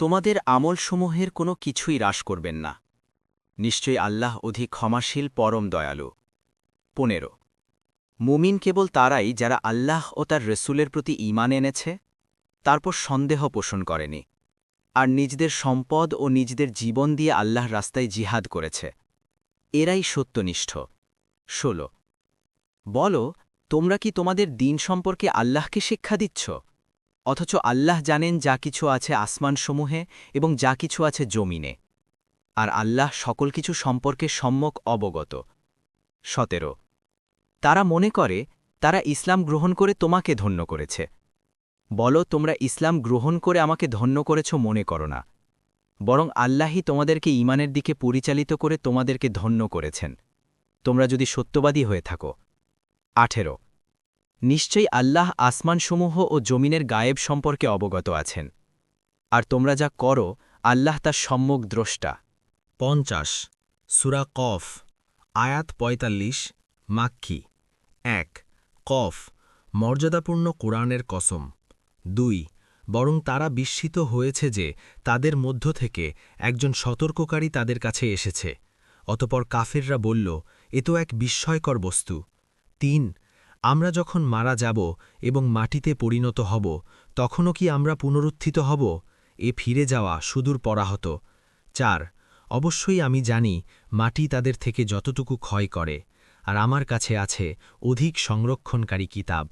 তোমাদের আমলসমূহের কোনো কিছুই হ্রাস করবেন না। নিশ্চয়ই আল্লাহ অধিক ক্ষমাশীল, পরম দয়ালু। পনেরো। মুমিন কেবল তারাই যারা আল্লাহ ও তার রসুলের প্রতি ঈমান এনেছে, তারপর সন্দেহ পোষণ করেনি, আর নিজদের সম্পদ ও নিজদের জীবন দিয়ে আল্লাহ রাস্তায় জিহাদ করেছে। এরাই সত্যনিষ্ঠ। ষোলো। বলো, তোমরা কি তোমাদের দিন সম্পর্কে আল্লাহকে শিক্ষা দিচ্ছ? অথচ আল্লাহ জানেন যা কিছু আছে আসমানসমূহে এবং যা কিছু আছে জমিনে। আর আল্লাহ সকল কিছু সম্পর্কে সম্যক অবগত। সতেরো। তারা মনে করে, তারা ইসলাম গ্রহণ করে তোমাকে ধন্য করেছে। বলো, তোমরা ইসলাম গ্রহণ করে আমাকে ধন্য করেছ মনে করো না। বরং আল্লাহই তোমাদেরকে ইমানের দিকে পরিচালিত করে তোমাদেরকে ধন্য করেছেন। তোমরা যদি সত্যবাদী হয়ে থাকো। আঠেরো। নিশ্চয়ই আল্লাহ আসমানসমূহ ও জমিনের গায়েব সম্পর্কে অবগত আছেন। আর তোমরা যা করো, আল্লাহ তার সম্যক দ্রষ্টা। পঞ্চাশ। সুরা কফ, আয়াত পঁয়তাল্লিশ মাক্ষী এক। কফ, মর্যাদাপূর্ণ কোরআনের কসম। দুই। বরং তারা বিস্মিত হয়েছে যে তাদের মধ্য থেকে একজন সতর্ককারী তাদের কাছে এসেছে। অতপর কাফেররা বলল, এ তো এক বিস্ময়কর বস্তু। তিন। আমরা যখন মারা যাব এবং মাটিতে পরিণত হব, তখনও কি আমরা পুনরুত্থিত হব? এ ফিরে যাওয়া সুদূর পরাহত। চার, অবশ্যই আমি জানি মাটি তাদের থেকে যতটুকু ক্ষয় করে, আর আমার কাছে আছে অধিক সংরক্ষণকারী কিতাব।